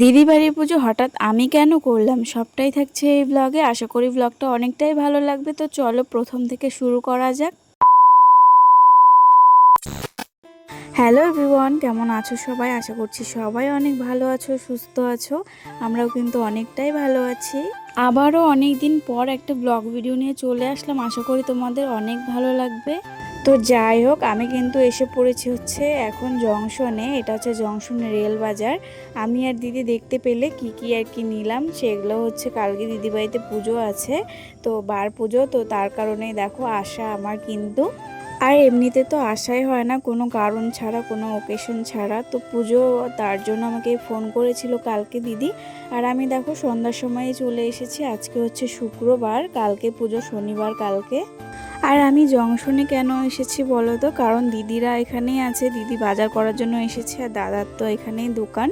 দিদি বাড়ির পুজো হঠাৎ আমি কেন করলাম? সবটাই থাকছে এই ব্লগে আশা করি ব্লগটা অনেকটাই ভালো লাগবে। তো চলো প্রথম থেকে শুরু করা যাক। হ্যালো এভরিওয়ান কেমন আছো সবাই? আশা করছি সবাই অনেক ভালো আছো, সুস্থ আছো। আমরাও কিন্তু অনেকটাই ভালো আছি। আবারও অনেক দিন পর একটা ব্লগ ভিডিও নিয়ে চলে আসলাম। আশা করি তোমাদের অনেক ভালো লাগবে। তো যাই হোক, আমি কিন্তু এসে পড়েছি হচ্ছে এখন জংশনে। এটা হচ্ছে জংশন রেল বাজার। আমি আর দিদি দেখতে পেলে কি কি আর কি নিলাম, সেগুলো হচ্ছে কালকে দিদিবাড়িতে পুজো আছে, তো বার পুজো, তো তার কারণেই দেখো আসা আমার কিন্তু। আর এমনিতে তো আশাই হয় না, কোনো কারণ ছাড়া, কোনো ওকেশন ছাড়া। তো পুজো তার জন্য আমাকে ফোন করেছিল কালকে দিদি। আর আমি দেখো সন্ধ্যার সময় চলে এসেছি, আজকে হচ্ছে শুক্রবার, কালকে পুজো শনিবার কালকে। আর আমি জংশনে কেন এসেছি বলো তো? কারণ দিদিরা এখানেই আছে, দিদি বাজার করার জন্য এসেছে আর দাদার তো এখানেই দোকান।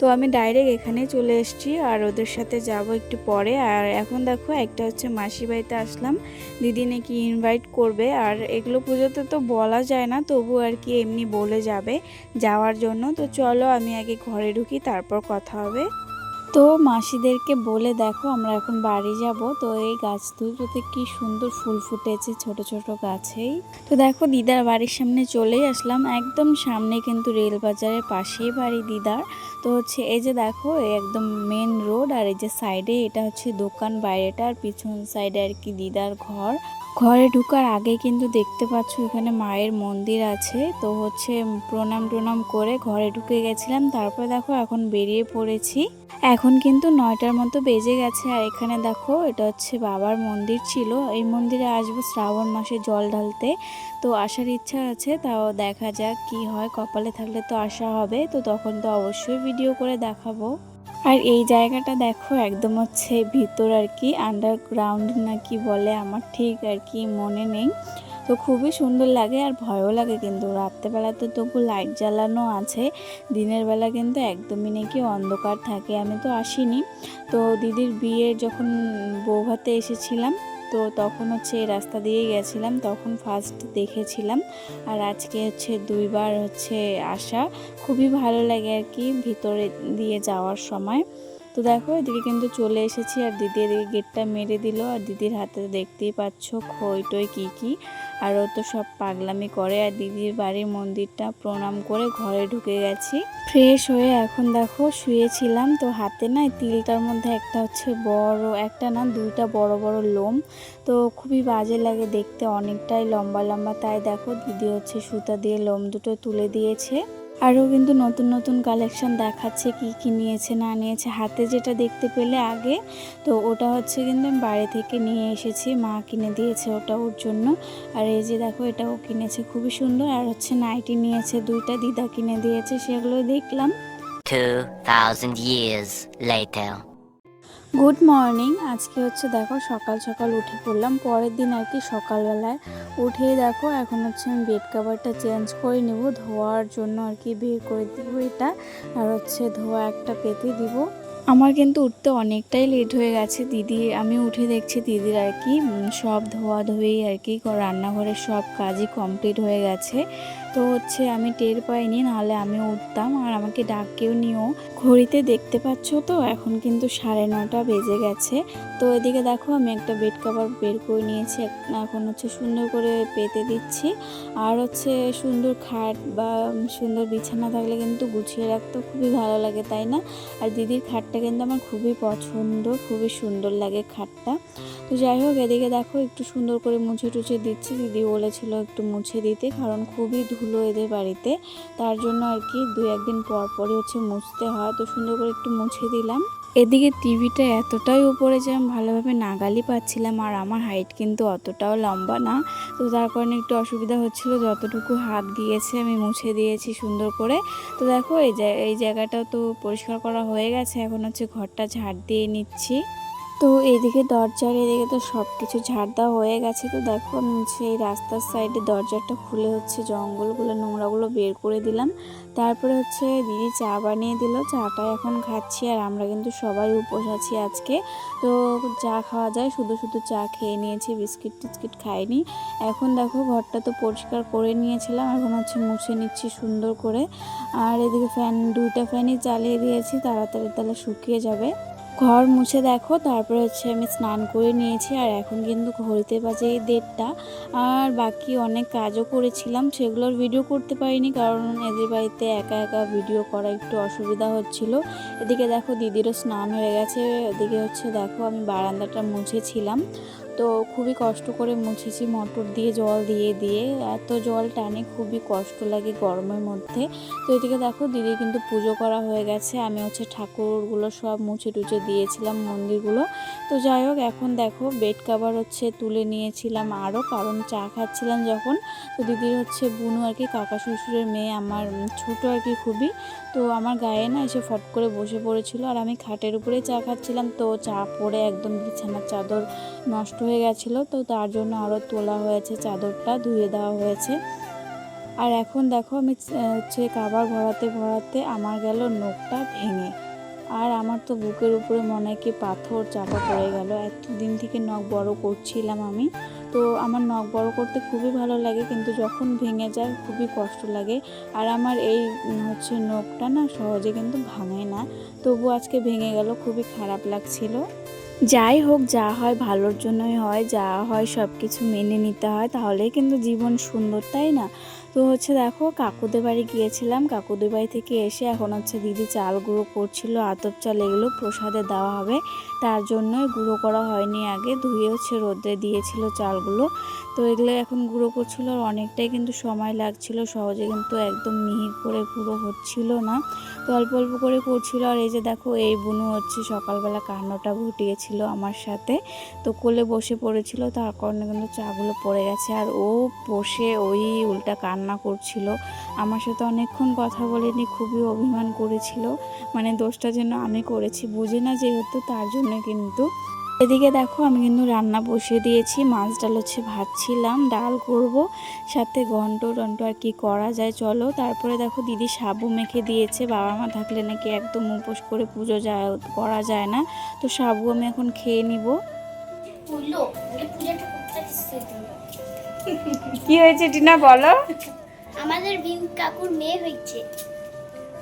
তো আমি ডাইরেক্ট এখানেই চলে এসেছি আর ওদের সাথে যাব একটু পরে। আর এখন দেখো একটা হচ্ছে মাসি বাড়িতে আসলাম। দিদি নাকি ইনভাইট করবে। আর এগুলো পুজোতে তো বলা যায় না তবু আর কি এমনি বলে যাবে যাওয়ার জন্য। তো চলো আমি আগে ঘরে ঢুকি, তারপর কথা হবে। তো মাসিদেরকে বলে দেখো, আমরা এখন বাড়ি যাব। তো এই গাছ দুটোতে কি সুন্দর ফুল ফুটেছে ছোট ছোট গাছেই। তো দেখো, দিদার বাড়ির সামনে চলেই আসলাম। একদম সামনে কিন্তু রেল বাজারের পাশেই বাড়ি দিদার। তো হচ্ছে এই যে দেখো একদম মেন রোড আর এই যে সাইডে এটা হচ্ছে দোকান বাইরেটা। আর পিছন সাইডে আর কি দিদার ঘর। ঘরে ঢুকার আগে কিন্তু দেখতে পাচ্ছ এখানে মায়ের মন্দির আছে। তো হচ্ছে প্রণাম টনাম করে ঘরে ঢুকে গেছিলাম। তারপর দেখো এখন বেরিয়ে পড়েছি। এখন কিন্তু নয়টার মতো বেজে গেছে। আর এখানে দেখো এটা হচ্ছে বাবার মন্দির ছিল। এই মন্দিরে আসব শ্রাবণ মাসে জল ঢালতে। তো আসার ইচ্ছা আছে, তাও দেখা যাক কি হয়। কপালে থাকলে তো আসা হবে। তো তখন তো অবশ্যই ভিডিও করে দেখাবো। আর এই জায়গাটা দেখো একদম হচ্ছে ভিতর আর কি আন্ডারগ্রাউন্ড না কি বলে আমার ঠিক আর কি মনে নেই। তো খুবই সুন্দর লাগে আর ভয়ও লাগে কিন্তু। রাত্রেবেলা তো তবু লাইট জ্বালানো আছে, দিনের বেলা কিন্তু একদমই নাকি অন্ধকার থাকে, আমি তো আসিনি। তো দিদির বিয়ে যখন বৌভাতে এসেছিলাম তো তখন হচ্ছে এই রাস্তা দিয়ে গেছিলাম। তখন ফার্স্ট দেখেছিলাম। আর আজকে হচ্ছে দুইবার হচ্ছে আসা। খুবই ভালো লাগে আর কি ভিতরে দিয়ে যাওয়ার সময়। তো দেখো, এদিকে কিন্তু চলে এসেছি আর দিদি এদিকে গেটটা মেরে দিল আর দিদির হাতে দেখতেই পাচ্ছ খই টই কী কী। আর ও তো সব পাগলামি করে আর দিদির বাড়ির মন্দিরটা প্রণাম করে ঘরে ঢুকে গেছি। ফ্রেশ হয়ে এখন দেখো শুয়েছিলাম, তো হাতে না তিলটার মধ্যে একটা হচ্ছে বড়, একটা না দুইটা বড় বড় লোম। তো খুবই বাজে লাগে দেখতে, অনেকটাই লম্বা লম্বা। তাই দেখো দিদি হচ্ছে সুতা দিয়ে লোম দুটো তুলে দিয়েছে। আরও কিন্তু নতুন নতুন কালেকশন দেখাচ্ছে কি কি নিয়েছে না নিয়েছে। হাতে যেটা দেখতে পেলে আগে তো ওটা হচ্ছে কিন্তু আমি বাড়ি থেকে নিয়ে এসেছি। মা কিনে দিয়েছে ওটা ওর জন্য। আর এই যে দেখো এটাও কিনেছে খুবই সুন্দর। আর হচ্ছে নাইটি নিয়েছে দুইটা দিদা কিনে দিয়েছে সেগুলো দেখলাম। 2,000 years later. গুড মর্নিং আজকে হচ্ছে দেখো সকাল সকাল উঠে পড়লাম। পরের দিন আর কি সকালবেলায় উঠেই দেখো এখন হচ্ছে আমি বেড কাভারটা চেঞ্জ করে নেব, ধোয়ার জন্য আর কি বের করে দেবো এটা। আর হচ্ছে ধোয়া একটা পেতে দিব। আমার কিন্তু উঠতে অনেকটাই লেট হয়ে গেছে। দিদি, আমি উঠে দেখছি দিদির আর কি সব ধোয়া ধুয়েই আর কি রান্নাঘরের সব কাজই কমপ্লিট হয়ে গেছে। তো হচ্ছে আমি টের পাইনি, নাহলে আমি উঠতাম। আর আমাকে ডাকেও নিও। ঘড়িতে দেখতে পাচ্ছ তো, এখন কিন্তু সাড়ে নটা বেজে গেছে। তো এদিকে দেখো, আমি একটা বেড কভার বের করে নিয়েছি। এখন হচ্ছে সুন্দর করে পেতে দিচ্ছি। আর হচ্ছে সুন্দর খাট বা সুন্দর বিছানা থাকলে কিন্তু গুছিয়ে রাখতে খুবই ভালো লাগে, তাই না? আর দিদির খাটটা কিন্তু আমার খুবই পছন্দ, খুবই সুন্দর লাগে খাটটা। তো যাই হোক, এদিকে দেখো, একটু সুন্দর করে মুছে টুছে দিচ্ছি। দিদি বলেছিল একটু মুছে দিতে, কারণ খুবই ধুলো এদের বাড়িতে। তার জন্য আর কি দুই একদিন পর পরই হচ্ছে মুছতে হয়। তো সুন্দর করে একটু মুছে দিলাম। এদিকে টিভিটা এতটাই উপরে যে আমি ভালোভাবে নাগালই পাচ্ছিলাম, আর আমার হাইট কিন্তু অতটাও লম্বা না। তো তার কারণে একটু অসুবিধা হচ্ছিল, যতটুকু হাত গিয়েছে আমি মুছে দিয়েছি সুন্দর করে। তো দেখো, এই এই জায়গাটাও তো পরিষ্কার করা হয়ে গেছে। এখন হচ্ছে ঘরটা ঝাড় দিয়ে নিচ্ছি। তো এইদিকে দরজার এদিকে তো সব কিছু ঝাড় দেওয়া হয়ে গেছে তো দেখো সেই রাস্তার সাইডে দরজাটা খুলে হচ্ছে, জঙ্গলগুলো, নোংরাগুলো বের করে দিলাম। তারপরে হচ্ছে দিদি চা বানিয়ে দিল, চাটা এখন খাচ্ছি আর আমরা কিন্তু সবাই উপোস আছি আজকে। তো চা খাওয়া যায়, শুধু শুধু চা খেয়ে নিয়েছি, বিস্কিট টিস্কিট খাইনি। এখন দেখো ঘরটা তো পরিষ্কার করে নিয়েছিলাম, এখন হচ্ছে মুছে নিচ্ছি সুন্দর করে। আর এদিকে ফ্যান দুইটা ফ্যানই চালিয়ে দিয়েছি, তাড়াতাড়ি তাহলে শুকিয়ে যাবে। ঘর মুছে দেখো, তারপরে হচ্ছে আমি স্নান করে নিয়েছি, আর এখন কিন্তু ঘড়িতে বাজে দেড়টা। আর বাকি অনেক কাজও করেছিলাম সেগুলোর ভিডিও করতে পারিনি, কারণ এদের বাড়িতে একা একা ভিডিও করা একটু অসুবিধা হচ্ছিল। এদিকে দেখো দিদিরও স্নান হয়ে গেছে, এদিকে হচ্ছে দেখো আমি বারান্দাটা মুছেছিলাম। তো খুবই কষ্ট করে মুছেছি, মোটর দিয়ে জল দিয়ে দিয়ে। এত জল টানে খুবই কষ্ট লাগে গরমের মধ্যে। তো এদিকে দেখো দিদি কিন্তু পুজো করা হয়ে গেছে। আমি হচ্ছে ঠাকুরগুলো সব মুছে টুছে দিয়েছিলাম মন্দিরগুলো। তো যাই হোক, এখন দেখো বেড কাভার হচ্ছে তুলে নিয়েছিলাম আরও, কারণ চা খাচ্ছিলাম যখন। তো দিদির হচ্ছে বুনু আর কি, কাকা শ্বশুরের মেয়ে, আমার ছোট আর কি খুবই। তো আমার গায়ে না এসে ফট করে বসে পড়েছিল আর আমি খাটের উপরে চা খাচ্ছিলাম। তো চা পড়ে একদম বিছানার চাদর নষ্ট হয়ে গেছিল, তো তার জন্য আরও তোলা হয়েছে চাদরটা, ধুয়ে দেওয়া হয়েছে। আর এখন দেখো আমি হচ্ছে কাবার ভরাতে ভরাতে আমার গেল নখটা ভেঙে। আর আমার তো বুকের উপরে মনে হয় কি পাথর চাপা পড়ে গেল। এতদিন থেকে নখ বড় করছিলাম আমি। তো আমার নখ বড় করতে খুবই ভালো লাগে, কিন্তু যখন ভেঙে যায় খুবই কষ্ট লাগে। আর আমার এই হচ্ছে নখটা না সহজে কিন্তু ভাঙে না। তবু আজকে ভেঙে গেল, খুবই খারাপ লাগছিল। যাই হোক, যা হয় ভালোর জন্যই হয়, যা হয় সব কিছু মেনে নিতে হয়, তাহলেই কিন্তু জীবন সুন্দর, তাই না? তো হচ্ছে দেখো, কাকুদের বাড়ি গিয়েছিলাম। কাকুদের বাড়ি থেকে এসে এখন হচ্ছে দিদি চাল গুঁড়ো করছিল, আতপ চাল এগুলো প্রসাদে দেওয়া হবে। তার জন্যই গুঁড়ো করা হয়নি আগে, ধুয়ে হচ্ছে রোদ্রে দিয়েছিল চালগুলো। তো এগুলো এখন গুঁড়ো করছিল আর অনেকটাই কিন্তু সময় লাগছিল, সহজে কিন্তু একদম মিহি করে গুঁড়ো হচ্ছিল না। তো অল্প অল্প করে করছিল আর এই যে দেখো, এই বুনু হচ্ছে সকালবেলা কান্নটা ঘটিয়েছিল আমার সাথে। তো কোলে বসে পড়েছিল, তার কারণে কিন্তু চাগুলো পড়ে গেছে। আর ও বসে ওই উল্টা কান্না করছিল। আমার সাথে অনেকক্ষণ কথা বলেনি, খুবই অভিমান করেছিল। মানে দোষটা যেন আমি করেছি, বুঝে না যেহেতু তার জন্য কিন্তু। এদিকে দেখো, আমি কিন্তু রান্না বসিয়ে দিয়েছি। মাছ ডাল হচ্ছে ভাজছিলাম, ডাল করব, সাথে ঘন্ট টন্ট আর কি করা যায়, চলো। তারপরে দেখো, দিদি সাবু মেখে দিয়েছে। বাবা মা থাকলে নাকি একদম উপোস করে পুজো যায়, করা যায় না। তো সাবু আমি এখন খেয়ে নিব। কি হয়েছে টিনা বলো। আমাদের ভিউ কাকুর মেয়ে হয়েছে।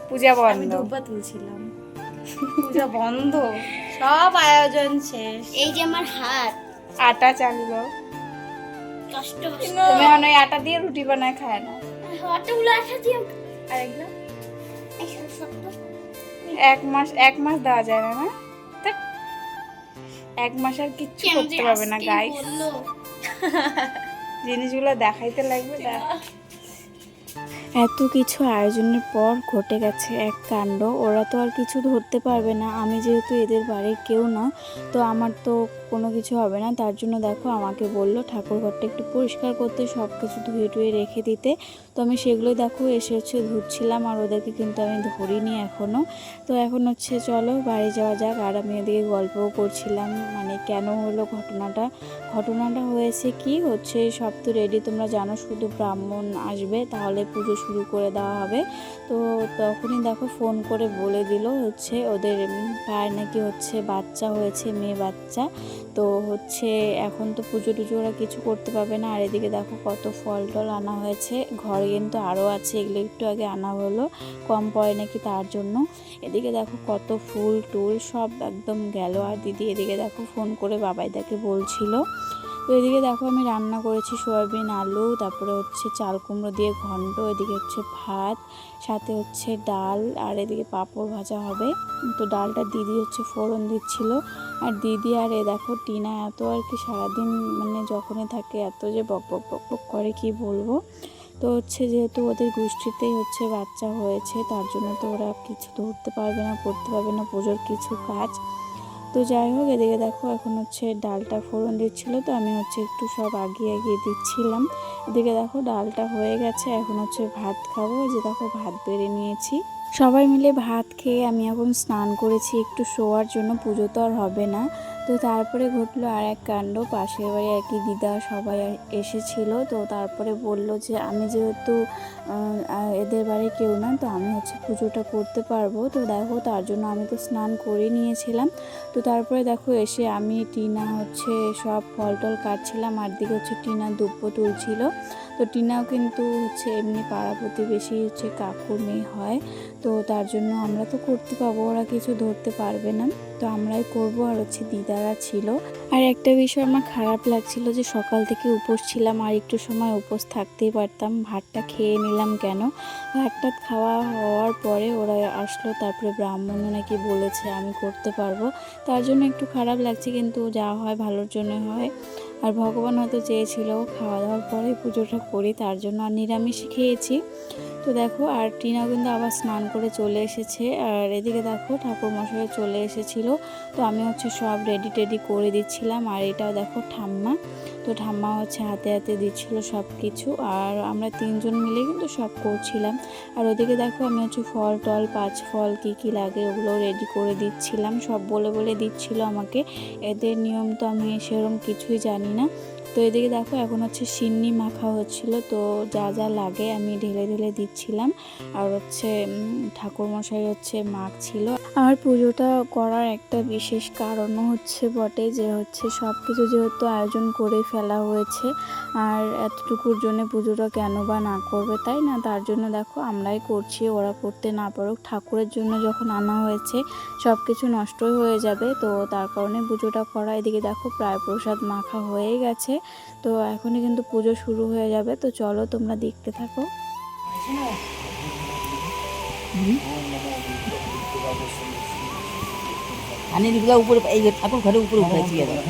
পূজা আমি দুব্বা তুলছিলাম। পূজা বন্ধ। সব আয়োজন শেষ। এই যে আমার হাত। আটা চাললো। কষ্ট তুমি মনে হয় আটা দিয়ে রুটি বানায় খায় না। অতগুলো আসা দিয়ে আরেকবার এক মাস এক মাস দেওয়া যায় না না? এক মাস আর কিচ্ছু করতে পারবে না গাইস? জিনিসগুলো দেখাইতে লাগবে এত কিছু আয়োজনের পর ঘটে গেছে এক কাণ্ড। ওরা তো আর কিছু ধরতে পারবে না। আমি যেহেতু এদের বাড়ির কেউ না, তো আমার তো কোনো কিছু হবে না। তার জন্য দেখো আমাকে বলল ঠাকুর ঘরটা একটু পরিষ্কার করতে সব কিছু ধুয়ে টুয়ে রেখে দিতে। তো আমি সেগুলো দেখো এসে হচ্ছে ধুচ্ছিলাম আর ওদেরকে কিন্তু আমি ধরিনি এখনও তো এখন হচ্ছে চলো বাড়ি যাওয়া যাক। আর আমি এদিকে গল্পও করছিলাম মানে কেন হলো ঘটনাটা? ঘটনাটা হয়েছে কি? হচ্ছে সব তো রেডি তোমরা জানো শুধু ব্রাহ্মণ আসবে, তাহলে পুজো শুরু করে দেওয়া হবে। তো তখনই দেখো ফোন করে বলে দিল হচ্ছে ওদের পায়ের নাকি হচ্ছে বাচ্চা হয়েছে, মেয়ে বাচ্চা। তো হচ্ছে এখন তো পুজো টুজো ওরা কিছু করতে পারবে না। আর এদিকে দেখো কত ফল টল আনা হয়েছে। ঘরে কিন্তু আরও আছে, এগুলো একটু আগে আনা হলো। কম পড়ে নাকি তার জন্য। এদিকে দেখো কত ফুল টুল সব একদম গেল। আর দিদি এদিকে দেখো ফোন করে বাবাই বাবাইদাকে বলছিল। তো এদিকে দেখো আমি রান্না করেছি সয়াবিন আলু, তারপরে হচ্ছে চাল কুমড়ো দিয়ে ঘন্ট, এদিকে হচ্ছে ভাত, সাথে হচ্ছে ডাল, আর এদিকে পাঁপড় ভাজা হবে। তো ডালটা দিদি হচ্ছে ফোড়ন দিচ্ছিল। আর দিদি আর এ দেখো টিনা এত আর কি সারাদিন মানে যখনই থাকে এত যে বক বক বক বক করে কি বলব। তো হচ্ছে যেহেতু ওদের গোষ্ঠীতেই হচ্ছে বাচ্চা হয়েছে, তার জন্য তো ওরা কিছু ধরতে পারবে না করতে পারবে না, পুজোর কিছু কাজ। তো যাই হোক, এদিকে দেখো এখন হচ্ছে ডালটা ফোড়ন দিচ্ছিল, তো আমি হচ্ছে একটু সব আগিয়ে এগিয়ে দিচ্ছিলাম। এদিকে দেখো ডালটা হয়ে গেছে, এখন হচ্ছে ভাত খাব। যে দেখো ভাত বেড়ে নিয়েছি। সবাই মিলে ভাত খেয়ে আমি এখন স্নান করেছি, একটু শোয়ার জন্য, পুজো তো আর হবে না। তো তারপরে ঘটলো আর এক কাণ্ড। পাশের বাড়ি একই দিদা সবাই এসেছিল। তো তারপরে বলল যে, আমি যেহেতু এদের বাড়ি কেউ না, তো আমি হচ্ছে পুজোটা করতে পারব। তো দেখো, তার জন্য আমি তো স্নান করে নিয়েছিলাম। তো তারপরে দেখো, এসে আমি টিনা হচ্ছে সব ফল টল কাটছিলাম। আর দিকে হচ্ছে টিনা দুব্বো তুলছিল। তো টিনাও কিন্তু হচ্ছে এমনি পাড়া প্রতিবেশী হচ্ছে কাকুর মেয়ে হয়। তো তার জন্য আমরা তো করতে পাবো ওরা কিছু ধরতে পারবে না। তো আমরাই করব আর হচ্ছে দিদারা ছিল। আর একটা বিষয় আমার খারাপ লাগছিল যে সকাল থেকে উপোস ছিলাম, আর একটু সময় উপোস থাকতেই পারতাম। ভাতটা খেয়ে নিলাম কেন? ভাতটা খাওয়া হওয়ার পরে ওরা আসলো, তারপরে ব্রাহ্মণও নাকি বলেছে আমি করতে পারব। তার জন্য একটু খারাপ লাগছে, কিন্তু যা হয় ভালোর জন্য হয়। আর ভগবান হয়তো চেয়েছিল খাওয়া দাওয়ার পরে পুজোটা করি তার জন্য আর নিরামিষ খেয়েছি। তো দেখো, আর টিনা কিন্তু আবার স্নান করে চলে এসেছে। আর এদিকে দেখো ঠাকুর মশাই চলে এসেছিল। তো আমি হচ্ছে সব রেডি টেডি করে দিচ্ছিলাম। আর এটাও দেখো ঠাম্মা। তো ঠাম্মা হচ্ছে হাতে হাতে দিচ্ছিল সব কিছু আর আমরা তিনজন মিলে কিন্তু সব করছিলাম। আর ওদিকে দেখো, আমি হচ্ছে ফল টল, পাঁচ ফল কী কী লাগে ওগুলো রেডি করে দিচ্ছিলাম। সব বলে বলে দিচ্ছিল আমাকে। এদের নিয়ম তো আমি সেরকম কিছুই জানি না। তো এদিকে দেখো, এখন হচ্ছে সিন্নি মাখা হচ্ছিল, তো যা যা লাগে আমি ঢেলে ঢেলে দিচ্ছিলাম। আর হচ্ছে ঠাকুরমশাই হচ্ছে মাখ ছিল আর পুজোটা করার একটা বিশেষ কারণও হচ্ছে বটে যে হচ্ছে সব কিছু যেহেতু আয়োজন করে ফেলা হয়েছে, আর এতটুকুর জন্য পুজোটা কেন বা না করবে, তাই না? তার জন্য দেখো, আমরাই করছি, ওরা করতে না পারুক, ঠাকুরের জন্য যখন আনা হয়েছে সব কিছু নষ্টই হয়ে যাবে, তো তার কারণে পুজোটা করা। এদিকে দেখো প্রায় প্রসাদ মাখা হয়ে গেছে। তো এখনই কিন্তু পুজো শুরু হয়ে যাবে তো চলো তোমরা দেখতে থাকো। হানিগুলো উপরে এই যে ঠাকুর ঘরে উপরে উঠে দিয়ে দেয়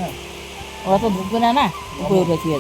ওরা তো ঢুকবে না না উপরে উঠে দিয়ে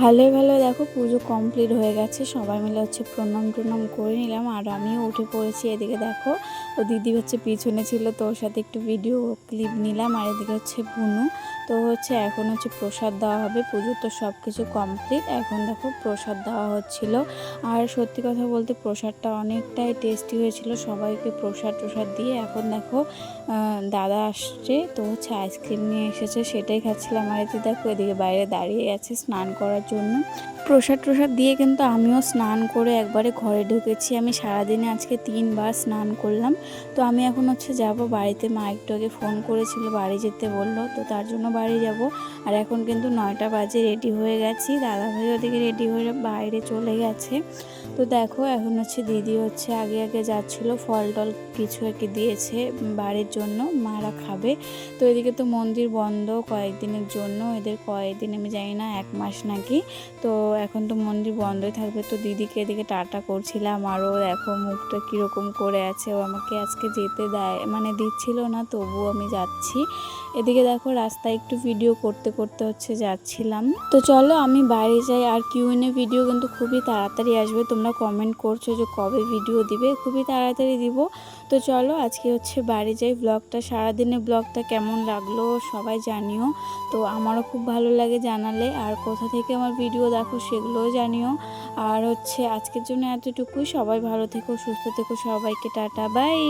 ভালো ভালো, দেখো পুজো কমপ্লিট হয়ে গেছে। সবাই মিলে হচ্ছে প্রণাম টনাম করে নিলাম, আর আমিও উঠে পড়েছি এদিকে দেখো। ও দিদি হচ্ছে পিছনে ছিল, তো ওর সাথে একটু ভিডিও ক্লিপ নিলাম, আর এদিকে হচ্ছে বুনু। তো হচ্ছে এখন হচ্ছে প্রসাদ দেওয়া হবে পুজো তো সব কিছু কমপ্লিট এখন দেখো প্রসাদ দেওয়া হচ্ছিল। আর সত্যি কথা বলতে প্রসাদটা অনেকটাই টেস্টি হয়েছিল। সবাইকে প্রসাদ প্রসাদ দিয়ে এখন দেখো দাদা আসছে, তো হচ্ছে আইসক্রিম নিয়ে এসেছে, সেটাই খাচ্ছিলাম। আর দেখো এদিকে বাইরে দাঁড়িয়ে গেছে স্নান করার জন্য। প্রসাদ প্রসাদ দিয়ে কিন্তু আমিও স্নান করে একবারে ঘরে ঢুকেছি। আমি সারাদিনে আজকে তিনবার স্নান করলাম। তো আমি এখন হচ্ছে যাব বাড়িতে। মা একটু আগে ফোন করেছিল, বাড়ি যেতে বলল। তো তার জন্য বাড়ি যাব। আর এখন কিন্তু নয়টা বাজে, রেডি হয়ে গেছি। দাদা ভাই ওদিকে রেডি হয়ে বাইরে চলে গেছে। তো দেখো, এখন হচ্ছে দিদি হচ্ছে আগে আগে যাচ্ছিল, ফল টল কিছু একে দিয়েছে বাড়ির জন্য, মারা খাবে। তো এদিকে তো মন্দির বন্ধ কয়েকদিনের জন্য। এদের কয়েকদিন আমি জানি না, এক মাস নাকি। তো এখন তো মন্দির বন্ধই থাকবে। তো দিদিকে এদিকে টাটা করছিলাম। আরও দেখো মুখটা কীরকম করে আছে। ও আমাকে আজকে যেতে দেয় মানে দিচ্ছিল না, তবুও আমি যাচ্ছি। এদিকে দেখো রাস্তায় একটু ভিডিও করতে করতে হচ্ছে, যাচ্ছিলাম। তো চলো আমি বাড়ি যাই। আর কিউএনএ ভিডিও কিন্তু খুবই তাড়াতাড়ি আসবে। তোমরা কমেন্ট করছ যে কবে ভিডিও দিবে? খুবই তাড়াতাড়ি দিব। তো চলো আজকে হচ্ছে বাড়ি যাই ব্লগটা সারাদিনে ব্লগটা কেমন লাগল সবাই জানিও। তো আমারও খুব ভালো লাগে জানালে, আর কোথা থেকে আমার ভিডিও দেখো সেগুলোও জানিও। আর হচ্ছে আজকের জন্য এতটুকুই, সবাই ভালো থেকো, সুস্থ থেকো সবাইকে, টাটা বাই